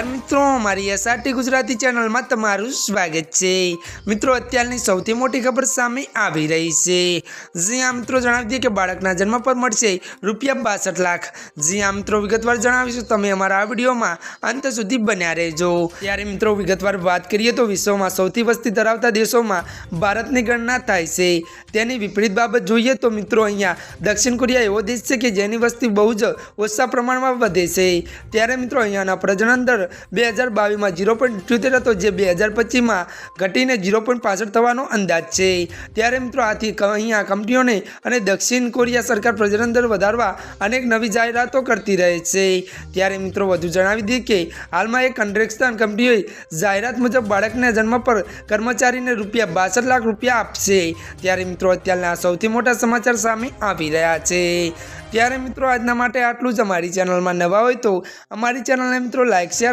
નમસ્કાર મિત્રો, મારી એસઆરટી ગુજરાતી ચેનલમાં તમારું સ્વાગત છે. મિત્રો, અત્યારની સૌથી મોટી ખબર સામે આવી રહી છે. જ્યાં મિત્રો, જણાવી દઈએ કે બાળકના જન્મ પર મળશે રૂપિયા બાસઠ લાખ. જ્યાં મિત્રો, વિગતવાર જણાવીશું. તમે અમારા આ વિડીયોમાં અંત સુધી બન્યા રહેજો. ત્યારે, મિત્રો, વિગતવાર વાત કરીએ તો વિશ્વમાં સૌથી વસ્તી ધરાવતા દેશોમાં ભારતની ગણના થાય છે. તેની વિપરીત બાબત જોઈએ તો, મિત્રો, અહીંયા દક્ષિણ કોરિયા એવો દેશ છે કે જેની વસ્તી બહુ જ ઓછા પ્રમાણમાં વધે છે. ત્યારે, મિત્રો, અહીંયાના પ્રજનન દર બે હજાર બાવીસમાં ઝીરો પોઈન્ટ ઇઠ્યોતેર હતો, જે બે હજાર પચીસમાં ઘટીને ઝીરો પોઈન્ટ પાસઠ થવાનો અંદાજ છે. ત્યારે મિત્રો આથી અહીંયા કંપનીઓને અને દક્ષિણ કોરિયા સરકાર પ્રજનન દર વધારવા અનેક નવી જાહેરાતો કરતી રહે છે. ત્યારે મિત્રો વધુ જણાવી દઈએ કે હાલમાં એક કન્ટ્રેક્શન કંપનીઓએ જાહેરાત મુજબ બાળકના જન્મ પર કર્મચારીને રૂપિયા બાસઠ લાખ રૂપિયા આપશે. ત્યારે મિત્રો અત્યારના સૌથી મોટા સમાચાર સામે આવી રહ્યા છે. ત્યારે મિત્રો આજના માટે આટલું જ. અમારી ચેનલમાં નવા હોય તો અમારી ચેનલને મિત્રો લાઇક શેર